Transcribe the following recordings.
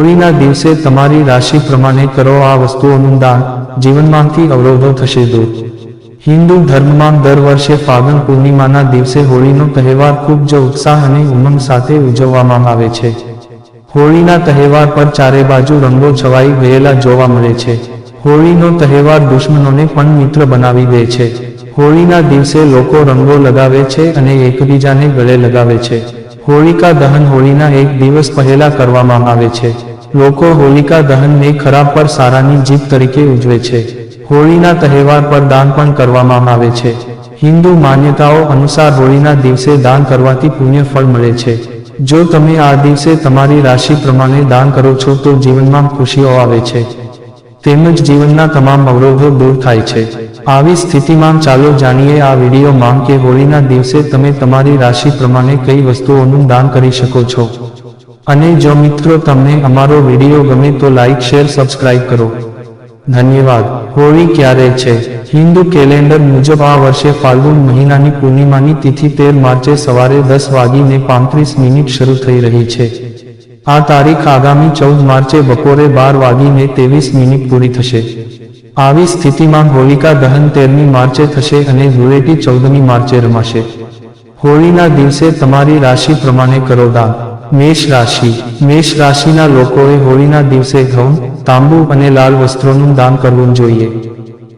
હોળીના દિવસે તમારી રાશિ પ્રમાણે કરો આ વસ્તુઓનું દાન. જીવનમાંથી અવરોધો થશે દૂર. હિન્દુ ધર્મમાં દર વર્ષે ફાગણ પૂર્ણિમાના દિવસે હોળીનો તહેવાર ખૂબ જ ઉત્સાહ અને ઉમંગ સાથે ઉજવવામાં આવે છે. હોળીના તહેવાર પર ચારે બાજુ રંગો છવાઈ ગયેલા જોવા મળે છે. હોળીનો તહેવાર દુશ્મનોને પણ મિત્ર બનાવી દે છે. હોળીના દિવસે લોકો રંગો લગાવે છે અને એકબીજાને ગળે લગાવે છે. હોળિકા દહન હોળીના એક દિવસ પહેલા કરવામાં આવે છે. લોકો હોલિકા દહનને ખરાબ પર સારાની જીત તરીકે ઉજવે છે. હોળીના તહેવાર પર દાન પણ કરવામાં આવે છે. હિન્દુ માન્યતાઓ અનુસાર હોળીના દિવસે દાન કરવાથી પુણ્ય ફળ મળે છે. જો તમે આ દિવસે તમારી રાશિ પ્રમાણે દાન કરો છો તો જીવનમાં ખુશીઓ આવે છે. તેમજ જીવનના તમામ અવરોધો દૂર થાય છે. આવી સ્થિતિમાં ચાલો જાણીએ આ વિડીયોમાં કે હોળીના દિવસે તમે તમારી રાશિ પ્રમાણે કઈ વસ્તુઓનું દાન કરી શકો છો. અને જો મિત્રો તમને અમારો વીડિયો ગમે તો લાઇક શેર, સબસ્ક્રાઇબ કરો. ધન્યવાદ. હોળી ક્યારે છે? હિન્દુ કેલેન્ડર મુજબ આ વર્ષે ફાલ્ગુન મહિનાની પૂર્ણિમાની તિથિ તેર માર્ચે સવારે દસ વાગીને પાંત્રીસ મિનિટ શરૂ થઈ રહી છે. આ તારીખ આગામી ચૌદ માર્ચે બપોરે બાર વાગીને ત્રેવીસ મિનિટ પૂરી થશે. આવી સ્થિતિમાં હોલિકા દહન તેરમી માર્ચે થશે અને ધૂળેટી ચૌદમી માર્ચે રમાશે. હોળીના દિવસે તમારી રાશિ પ્રમાણે કરો દાન. મેષ રાશિ. મેષ રાશિના લોકોએ હોળીના દિવસે ઘઉં, તાંબુ અને લાલ વસ્ત્રોનું દાન કરવું જોઈએ.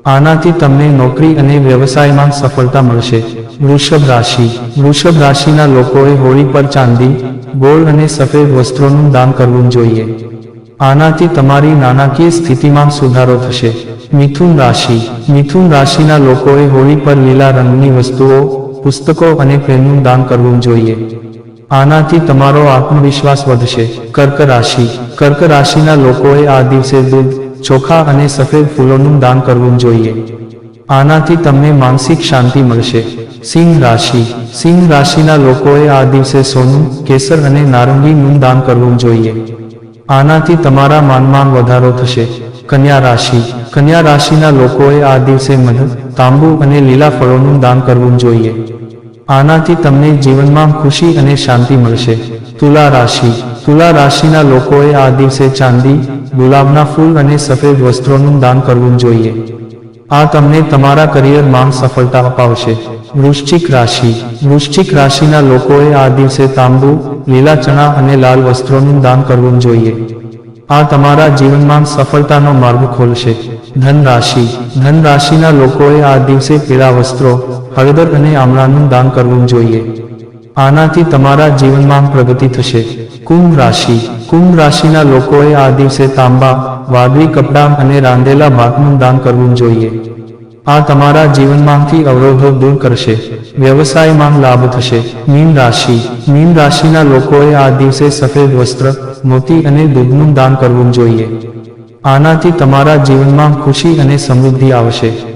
આનાથી તમને નોકરી અને વ્યવસાયમાં સફળતા મળશે. વૃષભ રાશિ. વૃષભ રાશિના લોકોએ હોળી પર ચાંદી, ગોળ અને સફેદ વસ્ત્રોનું દાન કરવું જોઈએ. આનાથી તમારી નાણાકીય સ્થિતિમાં સુધારો થશે. મિથુન રાશિ. મિથુન રાશિના લોકોએ હોળી પર લીલા રંગની વસ્તુઓ, પુસ્તકો અને પ્રેમનું દાન કરવું જોઈએ. આનાથી તમારો આત્મવિશ્વાસ વધશે. કર્ક રાશિ. કર્ક રાશિના લોકોએ આ દિવસે દૂધ ચોખા અને સફેદ ફૂલોનું દાન કરવું જોઈએ. આનાથી તમને માનસિક શાંતિ મળશે. સિંહ રાશિ. સિંહ રાશિના લોકોએ આ દિવસે સોનું, કેસર અને નારંગીનું દાન કરવું જોઈએ. આનાથી તમારા માનમાં વધારો થશે. કન્યા રાશિ. કન્યા રાશિના લોકોએ આ દિવસે મધ, તાંબુ અને લીલા ફળોનું દાન કરવું જોઈએ. આનાથી તમને જીવનમાં ખુશી અને શાંતિ મળશે. તુલા રાશિ. તુલા રાશિના લોકોએ આ દિવસે ચાંદી, ગુલાબના ફૂલ અને સફેદ વસ્ત્રોનું દાન કરવું જોઈએ. આ તમને તમારા કરિયરમાં સફળતા અપાવશે. વૃશ્ચિક રાશિ. વૃશ્ચિક રાશિના લોકોએ આ દિવસે તાંબુ, લીલા ચણા અને લાલ વસ્ત્રોનું દાન કરવું જોઈએ. આ તમારા જીવનમાં સફળતાનો માર્ગ ખોલશે. ધન રાશિ ધન રાશિના લોકોએ આ દિવસે પીળા વસ્ત્રો, હળદર અને આમળાનું દાન કરવું જોઈએ. આનાથી તમારા જીવનમાં પ્રગતિ થશે. કુંભ રાશિ. કુંભ રાશિના લોકોએ આ દિવસે તાંબા, વાદળી કપડાં અને રાંધેલા ભાતનું દાન કરવું જોઈએ. આ તમારા જીવનમાંથી અવરોધો દૂર કરશે. વ્યવસાયમાં લાભ થશે. મીન રાશિ. મીન રાશિના લોકોએ આ દિવસે સફેદ વસ્ત્ર, મોતી અને દૂધનું દાન કરવું જોઈએ. આનાથી તમારા જીવનમાં ખુશી અને સમૃદ્ધિ આવશે.